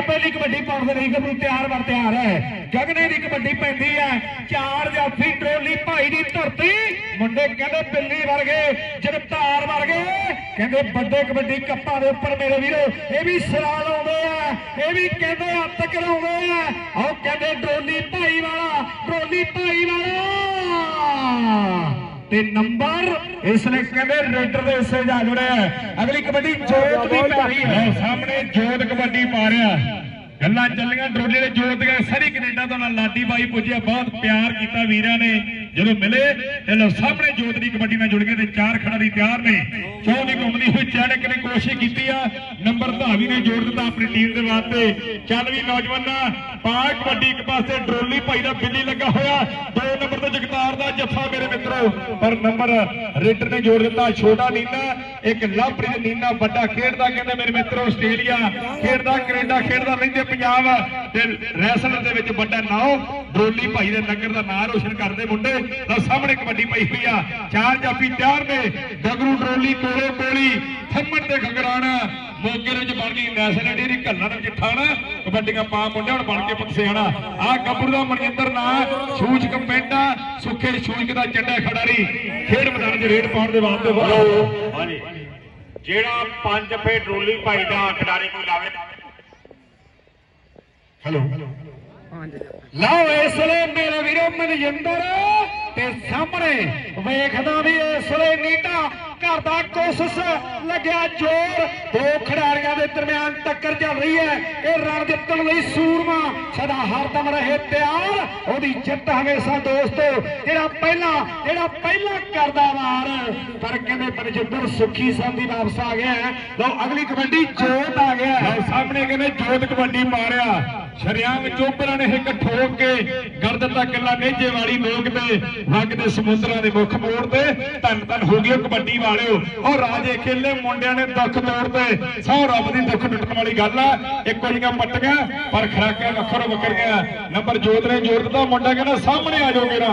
ਜੀ ਪਹਿਲੀ ਕਬੱਡੀ ਪਾਉਣ ਦੇ ਲਈ ਗੱਭਰੂ ਤਿਆਰ ਵਰ ਤਿਆਰ ਹੈ। ਗਗਨੇ ਦੀ ਕਬੱਡੀ ਪੈਂਦੀ ਹੈ। ਚਾਰ ਜਾਫੀ ਟਰੋਲੀ ਭਾਈ ਦੀ ਧਰਤੀ। ਮੁੰਡੇ ਕਹਿੰਦੇ ਬਿੱਲੀ ਵਰਗੇ, ਜਗਤਾਰ ਵਰਗੇ। ਕਹਿੰਦੇ ਵੱਡੇ ਕਬੱਡੀ ਕੱਪਾਂ ਦੇ ਉੱਪਰ ਮੇਰੇ ਵੀਰੋ, ਇਹ ਵੀ ਸਰਾ ਲਾਉਂਦੇ ਆ, ਇਹ ਵੀ ਕਹਿੰਦੇ ਹੱਥ ਕਰਾਉਂਦੇ ਆ। ਉਹ ਕਹਿੰਦੇ ਡਰੋਲੀ ਭਾਈ ਵਾਲਾ, ਡਰੋਲੀ ਭਾਈ ਵਾਲਾ। ਤੇ ਨੰਬਰ ਇਸ ਨੇ ਕਹਿੰਦੇ ਰੇਡਰ ਦੇ ਹਿੱਸੇ ਜਾ ਜੁੜਿਆ ਹੈ। ਅਗਲੀ ਕਬੱਡੀ ਜੋਤ ਦੀ ਪੈਰੀ ਹੈ। ਸਾਹਮਣੇ ਜੋਤ ਕਬੱਡੀ ਪਾ ਰਿਹਾ। ਗੱਲਾਂ ਚੱਲੀਆਂ ਡਰੋਲੇ ਦੇ ਜੋਤ ਗਏ। ਸਾਰੀ ਕੈਨੇਡਾ ਤੋਂ ਨਾਲ ਲਾਡੀ ਬਾਈ ਪੁੱਜਿਆ। ਬਹੁਤ ਪਿਆਰ ਕੀਤਾ ਵੀਰਾਂ ਨੇ। ਜਦੋਂ ਮਿਲੇ ਤੇ ਲਓ ਸਾਹਮਣੇ ਜੋਤ ਦੀ ਕਬੱਡੀ ਨਾਲ ਜੁੜ ਗਏ ਤੇ ਚਾਰ ਖਿਡਾਰੀ ਤਿਆਰ ਨੇ। ਚੌਂ ਦੀ ਘੁੰਮਦੀ ਹੋਈ ਚੜਕ ਨੇ ਕੋਸ਼ਿਸ਼ ਕੀਤੀ ਆ। ਨੰਬਰ ਧਾਵੀ ਨੇ ਜੋੜ ਦਿੱਤਾ ਆਪਣੀ ਟੀਮ ਦੇ ਵਾਸਤੇ। ਚੱਲ ਵੀ ਨੌਜਵਾਨਾਂ ਪਾ ਕਬੱਡੀ ਇੱਕ ਪਾਸੇ ਡਰੋਲੀ ਭਾਈ ਦਾ ਬਿੱਲੀ ਲੱਗਾ ਹੋਇਆ। ਦੋ ਨੰਬਰ ਤੇ ਜਗਤਾਰ ਦਾ ਜੱਫਾ ਮੇਰੇ ਮਿੱਤਰੋ। ਪਰ ਨੰਬਰ ਰੇਡਰ ਨੇ ਜੋੜ ਦਿੱਤਾ, ਛੋਟਾ ਨੀਨਾ, ਇੱਕ ਲਾਪਰੀ ਨੀਨਾ, ਵੱਡਾ ਖੇਡਦਾ ਕਹਿੰਦੇ ਮੇਰੇ ਮਿੱਤਰੋ ਆਸਟ੍ਰੇਲੀਆ। ਖੇਡਦਾ ਕੈਨੇਡਾ, ਖੇਡਦਾ ਰਹਿੰਦੇ ਪੰਜਾਬ। ਤੇ ਰੈਸਲਰ ਦੇ ਵਿੱਚ ਵੱਡਾ ਨਾਉ, ਡਰੋਲੀ ਭਾਈ ਦੇ ਨਗਰ ਦਾ ਨਾਂ ਰੋਸ਼ਨ ਕਰਦੇ ਮੁੰਡੇ। ਤਾਂ ਸਾਹਮਣੇ ਕਬੱਡੀ ਪਈ ਹੋਈ ਆ। ਚਾਰ ਜਾਫੀ ਤਿਆਰ ਨੇ। ਗਗਰੂ ਡਰੋਲੀ, ਕੋਲੇ ਕੋਲੀ। ਥੰਮਣ ਤੇ ਖੰਗਰਾਣਾ ਮੋਗੇ ਵਿੱਚ ਬਣ ਗਈ ਨੈਸ਼ਨਲ ਡੇਰੀ ਘੱਲਾ ਦੇ ਵਿੱਚ ਠਾਣਾ। ਕਬੱਡੀਆਂ ਪਾ ਮੁੰਡੇ ਹੁਣ ਬਣ ਕੇ ਪਕਸਿਆਣਾ ਆ ਗੱਭਰੂ ਦਾ ਮਨਜਿੰਦਰ ਨਾਂ ਸੂਚਕ ਪਿੰਡਾ ਸੁੱਖੇ ਸੂਚਕ ਦਾ ਚੱਡਾ ਖਿਡਾਰੀ। ਖੇਡ ਮੈਦਾਨ 'ਚ ਰੇਡ ਪਾਉਣ ਦੇ ਵਾਸਤੇ ਬਹੁਤ ਹਾਂਜੀ। ਜਿਹੜਾ 5 ਫੇ ਡਰੋਲੀ ਭਾਈ ਦਾ ਖਿਡਾਰੀ ਕੋਈ ਲਾਵੇ। ਹੈਲੋ। ਲਓ ਇਸ ਵੇਲੇ ਮੇਰੇ ਵੀਰੋ ਮਨਜਿੰਦਰ ਤੇ ਸਾਹਮਣੇ ਵੇਖਦਾ ਵੀ ਇਸ ਵੇਲੇ ਨੀਟਾ ਘਰ ਦਾ ਕੋਸ਼ਿਸ਼ ਲੱਗਿਆ ਜ਼ੋਰ। ਦੋ ਖਿਡਾਰੀਆਂ ਦੇ ਦਰਮਿਆਨ ਟੱਕਰ ਚੱਲ ਰਹੀ ਹੈ। ਇਹ ਰਣ ਜਿੱਤਣ ਲਈ ਸੂਰਮਾ ਸਦਾ ਹਰਦਮ ਰਹੇ, ਤਿਆਰ। ਉਹਦੀ ਜਿੱਤ ਹਮੇਸ਼ਾ ਦੋਸਤੋ, ਜਿਹੜਾ ਪਹਿਲਾਂ ਜਿਹੜਾ ਪਹਿਲਾਂ ਕਰਦਾ ਵਾਰ। ਪਰ ਕਹਿੰਦੇ ਮਨਜਿੰਦਰ ਸੁੱਖੀ ਦੀ ਵਾਪਸ ਆ ਗਿਆ ਲਓ, ਅਗਲੀ ਕਬੱਡੀ ਜੋਤ ਆ ਗਿਆ ਸਾਹਮਣੇ ਕਹਿੰਦੇ ਜੋਤ ਕਬੱਡੀ ਮਾਰਿਆ। ਸ਼ਰਿਆਮ ਚੋਪਰਾਂ ਨੇ ਇੱਕ ਠੋਕ ਕੇ ਗਰਦ ਦਾ ਕਿੱਲਾ ਨੇਜੇ ਵਾਲੀ ਲੋਕ ਤੇ ਵਗ ਦੇ ਸਮੁੰਦਰਾਂ ਦੇ ਮੁੱਖ ਮੋੜ ਤੇ, ਧੰਨ ਧੰਨ ਹੋ ਗਈ ਕਬੱਡੀ ਵਾਲਿਓ। ਉਹ ਰਾਜੇ ਖੇਲੇ ਮੁੰਡਿਆਂ ਨੇ ਦੁੱਖ ਤੋੜਦੇ ਸੌ ਰੱਬ ਦੀ ਦੁੱਖ ਟੁੱਟਣ ਵਾਲੀ ਗੱਲ ਆ। ਇੱਕੋ ਜਿਹੀਆਂ ਪੱਟੀਆਂ, ਪਰ ਖਰਾਕਾਂ ਵੱਖਰੋ ਵੱਖਰ ਨੰਬਰ ਜੋਤ ਨੇ ਜੋੜ ਦਿੱਤਾ ਮੁੰਡਾ ਕਹਿੰਦਾ, ਸਾਹਮਣੇ ਆ ਜਾਓ ਮੇਰਾ,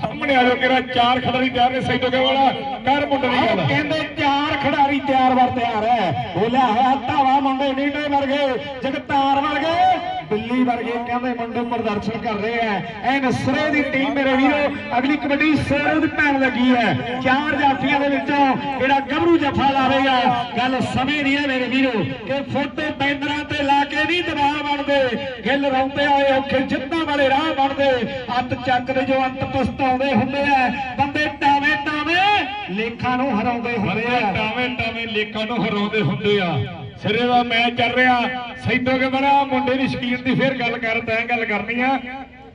ਸਾਹਮਣੇ ਆ ਜਾਓ ਮੇਰਾ, ਚਾਰ ਖਿਡਾਰੀ ਤਿਆਰ ਨੇ, ਸਹੀ ਕੇ ਵਾਲਾ? ਕਰ ਮੁੰਡੇ ਦੀ ਗੱਲ। ਕਹਿੰਦੇ ਚਾਰ ਖਿਡਾਰੀ ਤਿਆਰ ਵਰ ਤਿਆਰ ਹੈ ਬੋਲਿਆ ਹੋਇਆ ਧਾਵਾ ਮੁੰਡੇ ਨੀਟੇ ਵਰਗੇ, ਜਗਤਾਰ ਗਏ ਬਿੱਲੀ ਵਰਗੇ ਕਹਿੰਦੇ ਮੁੰਡੇ ਪ੍ਰਦਰਸ਼ਨ ਕਰ ਰਹੇ ਐ ਐ ਨਸਰੇ ਦੀ ਟੀਮ ਮੇਰੇ ਵੀਰੋ, ਅਗਲੀ ਕਬੱਡੀ ਸਿਰੋਂ ਦੀ ਪੈਣ ਲੱਗੀ ਹੈ। ਚਾਰ ਜਾਫੀਆਂ ਦੇ ਵਿੱਚੋਂ ਜਿਹੜਾ ਗੱਭਰੂ ਜਫਾ ਲਾਵੇਗਾ ਗੱਲ ਸਮੇਂ ਦੀ ਹੈ ਮੇਰੇ ਵੀਰੋ, ਕਿ ਫੋਟੋ ਬੈਨਰਾਂ ਤੇ ਲਾ ਕੇ ਨਹੀਂ ਦਬਾਅ ਬਣਦੇ। ਗਿੱਲ ਰੌਂਦੇ ਆਏ ਔਖੇ ਜਿੱਤਾਂ ਵਾਲੇ ਰਾਹ ਬਣਦੇ। ਅੱਤ ਚੱਕਦੇ ਜੋ ਅੰਤ ਪਛਤਾਉਂਦੇ ਹੁੰਦੇ ਐ ਬੰਦੇ ਟਾਵੇਂ ਟਾਵੇਂ ਲੇਖਾਂ ਨੂੰ ਹਰਾਉਂਦੇ ਹੁੰਦੇ ਬੰਦੇ ਆ ਟਾਵੇਂ ਟਾਵੇਂ ਲੇਖਾਂ ਨੂੰ ਹਰਾਉਂਦੇ ਹੁੰਦੇ ਆ। ਸਿਰੇ ਦਾ ਮੈਚ ਚੱਲ ਰਿਹਾ। ਸੈਦੋ ਕੇ ਬੜਾ ਮੁੰਡੇ ਦੀ ਸ਼ਕੀਨ ਦੀ ਫੇਰ ਗੱਲ ਕਰ ਤੈਂ ਗੱਲ ਕਰਨੀ ਆ।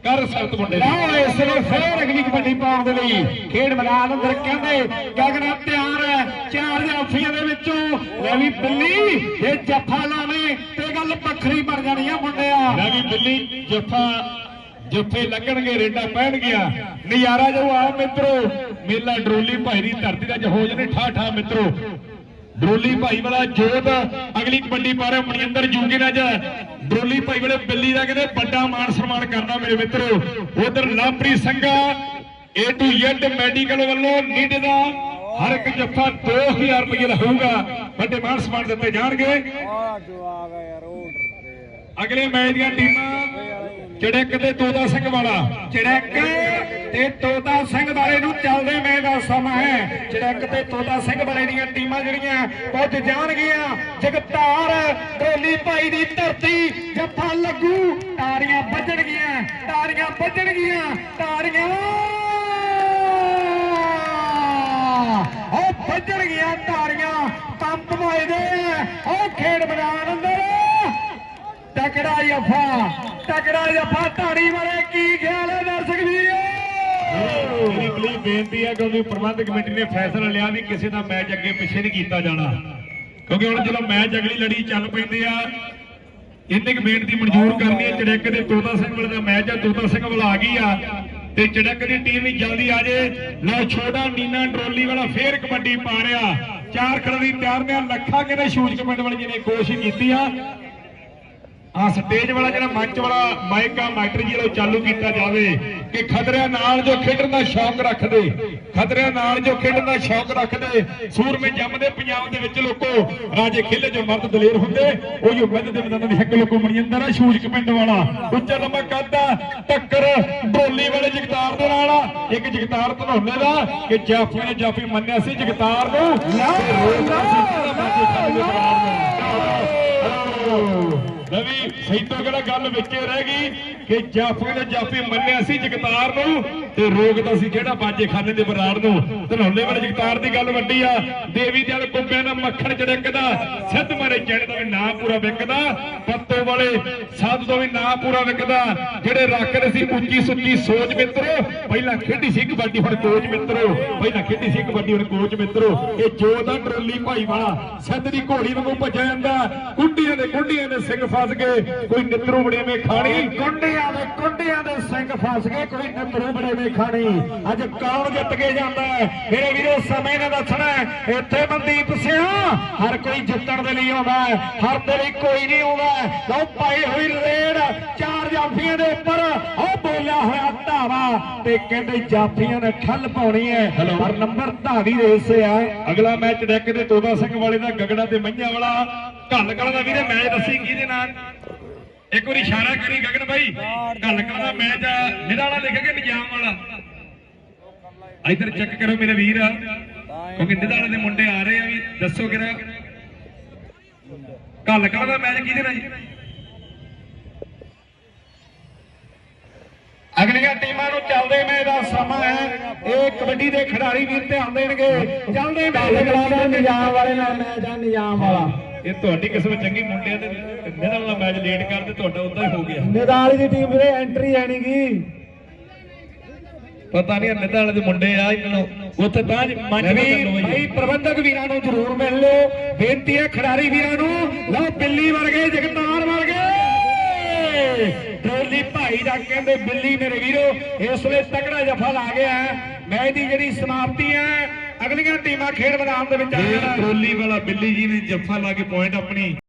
ਕਰ ਸਖਤ ਮੁੰਡੇ ਦੀ। ਲਓ ਇਸ ਵੇਲੇ ਫੇਰ ਅਗਲੀ ਕਬੱਡੀ ਪਾਉਣ ਦੇ ਲਈ ਖੇਡ ਮੈਦਾਨ ਅੰਦਰ ਕਹਿੰਦੇ ਗਗਨਾ ਤਿਆਰ ਹੈ। ਚਾਰ ਜਾਫੀਆਂ ਦੇ ਵਿੱਚੋਂ ਲੈ ਵੀ ਬਿੱਲੀ ਇਹ ਜੱਫਾ ਲਾਵੇ ਤੇ ਗੱਲ ਵੱਖਰੀ ਬਣ ਜਾਣੀ ਆ ਮੁੰਡਿਆ। ਲੈ ਵੀ ਦਿੱਲੀ ਜੱਫਾ ਜੱਫੇ ਲੱਗਣਗੇ ਰੇਡਾ ਪੈਣ ਗਿਆ ਨਜ਼ਾਰਾ ਜੋ ਆ ਮਿੱਤਰੋ ਮੇਲਾ ਡਰੋਲੀ ਭਾਈ ਦੀ ਧਰਤੀ ਦਾ ਜਹੋਜ ਨੇ ਠਾ ਠਾ ਮਿੱਤਰੋ। ਡਰੋਲੀ ਭਾਈ ਵਾਲਾ ਜੋਤ, ਅਗਲੀ ਕਬੱਡੀ ਪਾ ਰਿਹਾ ਮਨਿੰਦਰ ਜੂਗੇ ਨੇ ਡਰੋਲੀ ਭਾਈ ਵਾਲੇ ਬਿੱਲੀ ਦਾ ਕਹਿੰਦੇ ਵੱਡਾ ਮਾਨ ਸਨਮਾਨ ਕਰਨਾ ਮੇਰੇ ਮਿੱਤਰੋ। ਉਧਰ ਲਾਪਰੀ ਸੰਘਾ ਏ ਟੂ ਜ਼ੈਡ ਮੈਡੀਕਲ ਵੱਲੋਂ ਨੀਡ ਦਾ ਹਰ ਇੱਕ ਜੱਫਾ 2000 ਰੁਪਏ ਲਹੂਗਾ ਵੱਡੇ ਮਾਣ ਸਨਮਾਨ ਦਿੱਤੇ ਜਾਣਗੇ। ਆ ਜੋ ਆ ਯਾਰ ਉਹ ਅਗਲੇ ਮੈਚ ਦੀਆਂ ਟੀਮਾਂ ਚੜਕ ਤੇ ਤੋਤਾ ਸਿੰਘ ਵਾਲਾ। ਚੜਕ ਤੇ ਤੋਤਾ ਸਿੰਘ ਵਾਲੇ ਨੂੰ ਚੱਲਦੇ ਮੈਂ ਦਾ ਸਮਾਂ ਹੈ। ਚੜਕ ਤੇ ਤੋਤਾ ਸਿੰਘ ਵਾਲੇ ਦੀਆਂ ਟੀਮਾਂ ਜਿਹੜੀਆਂ ਪੁੱਜ ਜਾਣਗੀਆਂ, ਜਗਤਾਰ ਟੋਲੀ ਭਾਈ ਦੀ ਧਰਤੀ ਜੱਫਾ ਲੱਗੂ। ਤਾਰੀਆਂ ਵੱਜਣਗੀਆਂ ਤਾਰੀਆਂ ਵੱਜਣਗੀਆਂ, ਤਾੜੀਆਂ ਉਹ ਵੱਜਣਗੀਆਂ ਤਾਰੀਆਂ ਪੰਪ ਵੱਜਦੇ ਦੇ ਉਹ ਖੇਡ ਮੈਦਾਨ ਅੰਦਰ। ਤਕੜਾ ਜਫਾ ਤਕੜਾ ਜਫਾ ਧਾੜੀ ਵਾਲੇ ਕੀ ਖਿਆਲ ਹੈ ਦਰਸ਼ਕ ਵੀ ਮੇਰੀ ਪਲੀਜ਼ ਬੇਨਤੀ ਹੈ ਕਿਉਂਕਿ ਪ੍ਰਬੰਧਕ ਕਮੇਟੀ ਨੇ ਫੈਸਲਾ ਲਿਆ ਵੀ ਕਿਸੇ ਦਾ ਮੈਚ ਅੱਗੇ ਪਿੱਛੇ ਨਹੀਂ ਕੀਤਾ ਜਾਣਾ। ਕਿਉਂਕਿ ਹੁਣ ਜਦੋਂ ਮੈਚ ਅਗਲੀ ਲੜੀ ਚੱਲ ਪੈਂਦੇ ਆ, ਇੰਨੇ ਕੁ ਬੇਨਤੀ ਮਨਜ਼ੂਰ ਕਰਨੀ ਹੈ ਚੜਕ ਦੇ ਤੋਤਾ ਸਿੰਘ ਵਾਲੇ ਦਾ ਮੈਚ ਆ, ਤੋਤਾ ਸਿੰਘ ਵਾਲਾ ਆ ਗਈ ਆ, ਤੇ ਚੜਕ ਦੀ ਟੀਮ ਵੀ ਜਲਦੀ ਆ ਜੇ, ਲਓ ਛੋਟਾ ਨੀਨਾ ਡਰੋਲੀ ਵਾਲਾ ਫੇਰ ਕਬੱਡੀ ਪਾ ਰਿਹਾ। ਚਾਰ ਖਿਡਾਰੀ ਤਿਆਰ ਨੇ ਲੱਖਾਂ ਕਹਿੰਦੇ ਸ਼ੂਜ ਕਮੈਂਟ ਵਾਲੀ ਜਿਹਨੇ ਕੋਸ਼ਿਸ਼ ਕੀਤੀ ਆ ਆ ਸਟੇਜ ਵਾਲਾ ਜਿਹੜਾ ਮੰਚ ਵਾਲਾ ਮਾਈਕ ਆ ਮਾਈਟਰ ਜੀ ਵਾਲਾ ਚਾਲੂ ਕੀਤਾ ਜਾਵੇ ਕਿ ਖਤਰਿਆਂ ਨਾਲ ਜੋ ਖੇਡਣ ਦਾ ਸ਼ੌਕ ਰੱਖਦੇ, ਖਤਰਿਆਂ ਨਾਲ ਜੋ ਖੇਡਣ ਦਾ ਸ਼ੌਕ ਰੱਖਦੇ, ਸੂਰਮੇ ਜੰਮਦੇ ਪੰਜਾਬ ਦੇ ਵਿੱਚ ਲੋਕੋ, ਰਾਜੇ ਖੇਲੇ ਜੋ ਮਰਦ ਦਲੇਰ ਹੁੰਦੇ, ਉਹ ਜੋ ਮਿੱਧ ਦੇ ਮੈਦਾਨਾਂ ਦੀ ਹੱਕ ਲੋਕੋ ਮਣਿੰਦਰ ਆ ਸ਼ੂਜਕ ਪਿੰਡ ਵਾਲਾ। ਉੱਚਾ ਲੰਮਾ ਕੱਦਾ ਟੱਕਰ ਡੋਲੀ ਵਾਲੇ ਜਗਤਾਰ ਦੇ ਨਾਲ ਇੱਕ ਜਗਤਾਰ ਧਨੋਲੇ ਦਾ, ਕਿ ਜਾਫੀ ਨੇ ਜਾਫੀ ਮੰਨਿਆ ਸੀ ਜਗਤਾਰ ਨੂੰ। ਤੇ ਰੋਕਦਾ ਰਵੀ ਕਿਹੜਾ ਗੱਲ ਵਿੱਚੇ ਰਹਿ ਗਈ ਕਿ ਜਾਫੀ ਨੇ ਜਾਫੀ ਮੰਨਿਆ ਸੀ ਜਗਤਾਰ ਨੂੰ। ਤੇ ਰੋਕਦਾ ਸੀ ਜਿਹੜਾ ਬਾਜੇ ਖਾਨੇ ਦੇ ਬਰਾੜ ਨੂੰ? ਧਨੌਲੇ ਵਾਲੇ ਜਗਤਾਰ ਦੀ ਗੱਲ ਵੱਡੀ ਆ। ਦੇਵੀ ਦੇ ਕੁੰਬਿਆਂ ਦਾ ਮੱਖਣ ਚੜਕਦਾ ਸਿੱਧ ਮਾਰੇ ਚੜ ਦਾ ਵੀ ਨਾਂ ਪੂਰਾ ਵਿਕਦਾ। ਪੱਤੋ ਵਾਲੇ ਸਾਧ ਤੋਂ ਵੀ ਨਾਂ ਪੂਰਾ ਵਿਕਦਾ। ਜਿਹੜੇ ਰੱਖਦੇ ਸੀ ਉੱਚੀ ਸੁੱਚੀ ਸੋਚ ਮਿੱਤਰੋ, ਪਹਿਲਾਂ ਖੇਡੀ ਸੀ ਕਬੱਡੀ, ਹੁਣ ਕੋਚ ਮਿੱਤਰੋ। ਪਹਿਲਾਂ ਖੇਡੀ ਸੀ ਕਬੱਡੀ, ਹੁਣ ਕੋਚ ਮਿੱਤਰੋ। ਇਹ ਜੋਤ ਦਾ ਟਰੋਲੀ ਭਾਈ ਵਾਲਾ, ਸਿੱਧ ਦੀ ਘੋੜੀ ਵਾਂਗੂ ਭੱਜਿਆ ਜਾਂਦਾ। ਕੁੰਡੀਆਂ ਦੇ ਕੁੰਡੀਆਂ ਦੇ ਸਿੰਘ ਫਸ ਗਏ। ਕੋਈ ਨਿੱਤਰੂ ਬੜੇਵੇਂ ਖਾਣੀ ਕੁੰਡੀਆਂ ਦੇ ਕੁੰਡੀਆਂ ਦੇ ਸਿੰਘ ਫਸ ਗਏ। ਕੋਈ ਨੰਬਰੂ ਬੜੇ ਵੇ ਖਾਣੀ। ਅੱਜ ਕੌਣ ਜਿੱਤ ਕੇ ਜਾਂਦਾ ਹੈ? ਮੇਰੇ ਵੀਰੋ ਸਮੇਂ ਨੇ ਦੱਸਣਾ ਹੈ। ਇੱਥੇ ਮਨਦੀਪ ਸਿੰਘ ਹਰ ਕੋਈ ਜਿੱਤਣ ਦੇ ਲਈ ਆਉਂਦਾ ਹੈ ਹਰ ਦੇ ਲਈ ਕੋਈ ਨਹੀਂ ਆਉਂਦਾ ਲਓ ਪਾਈ ਹੋਈ ਰੇਡ ਚਾਰ ਜਾਫੀਆਂ ਦੇ ਉੱਪਰ ਉਹ ਬੋਲਿਆ ਹੋਇਆ ਧਾਵਾ ਤੇ ਕਹਿੰਦੇ ਜਾਫੀਆਂ ਨੇ ਠੱਲ ਪਾਉਣੀ ਹੈ। ਪਰ ਨੰਬਰ ਧਾਵੀ ਦੇ ਹਿੱਸੇ ਆ। ਅਗਲਾ ਮੈਚ ਡੈਕ ਦੇ ਤੋਦਾ ਸਿੰਘ ਵਾਲੇ ਦਾ ਗਗੜਾ ਤੇ ਮਈਆਂ ਵਾਲਾ। ਘੱਲ ਕਲਾ ਦਾ ਵੀਰੇ ਮੈਚ ਦੱਸੀ ਕਿਹਦੇ ਨਾਲ? ਇੱਕ ਵਾਰੀ ਇਸ਼ਾਰਾ ਕਰੀ ਗਗਨ ਬਾਈ। ਘੱਲ ਕਲਾ ਦਾ ਮੈਚ ਆ ਨਿਹਰਾ ਵਾਲਾ ਲਿਖ ਕੇ ਨਿਜਾਮ ਵਾਲਾ। ਇਧਰ ਚੈੱਕ ਕਰੋ ਮੇਰੇ ਵੀਰ। ਕਿਉਂਕਿ ਨਿਹਰਾ ਵਾਲੇ ਦੇ ਮੁੰਡੇ ਆ ਰਹੇ ਆ ਵੀ, ਦੱਸੋ ਕਿਰਾ ਘੱਲ ਕਲਾ ਦਾ ਮੈਚ ਕਿਹਦੇ ਨਾਲ ਜੀ? ਅਗਲੀਆਂ ਟੀਮਾਂ ਨੂੰ ਚੱਲਦੇ ਮੈਚ ਦਾ ਸਮਾਂ ਹੈ। ਇਹ ਕਬੱਡੀ ਦੇ ਖਿਡਾਰੀ ਵੀਰ ਧਿਆਨ ਦੇਣਗੇ। ਚੱਲਦੇ ਮੈਚ ਦਾ ਨਿਜ਼ਾਮ ਵਾਲੇ ਨਾਲ ਮੈਚ ਆ ਨਿਜ਼ਾਮ ਵਾਲਾ। ਇਹ ਤੁਹਾਡੀ ਕਿਸਮਤ ਚੰਗੀ ਮੁੰਡਿਆਂ ਦੇ ਨਿਹਰਾ ਵਾਲਾ ਮੈਚ ਲੇਟ ਕਰਦੇ ਤੁਹਾਡਾ ਉਦਾਂ ਹੀ ਹੋ ਗਿਆ। ਨਿਦਾਲੀ ਦੀ ਟੀਮ ਵੀਰੇ ਐਂਟਰੀ ਨਹੀਂਗੀ ਪਤਾ ਨਹੀਂ ਨਿਹਰਾ ਵਾਲੇ ਦੇ ਮੁੰਡੇ ਆ ਇਹਨਾਂ ਨੂੰ ਉੱਥੇ ਤਾਂ ਮੰਚ ਚੱਲੋ ਭਾਈ ਪ੍ਰਬੰਧਕ ਵੀਰਾਂ ਨੂੰ ਜ਼ਰੂਰ ਮਿਲ ਲਿਓ। ਬੇਨਤੀ ਹੈ ਖਿਡਾਰੀ ਵੀਰਾਂ ਨੂੰ ਲਓ ਬਿੱਲੀ ਵਰਗੇ ਜਗਤਾਰ ਵਰਗੇ। ਟੋਲੀ ਭਾਈ ਦਾ ਕਹਿੰਦੇ ਬਿੱਲੀ ਮੇਰੇ ਵੀਰੋ ਇਸ ਵੇਲੇ ਤਕੜਾ ਜਫਾ ਲਾ ਗਿਆ ਹੈ। ਮੈਚ ਦੀ ਜਿਹੜੀ ਸਮਾਪਤੀ ਹੈ ਅਗਲੀਆਂ ਟੀਮਾਂ ਖੇਡ ਮੈਦਾਨ ਦੇ ਵਿੱਚ ਆ ਜਾਣ। ਟਰੋਲੀ ਵਾਲਾ ਬਿੱਲੀ ਜੀ ਨੇ ਜੱਫਾ ਲਾ ਕੇ ਪੁਆਇੰਟ ਆਪਣੀ।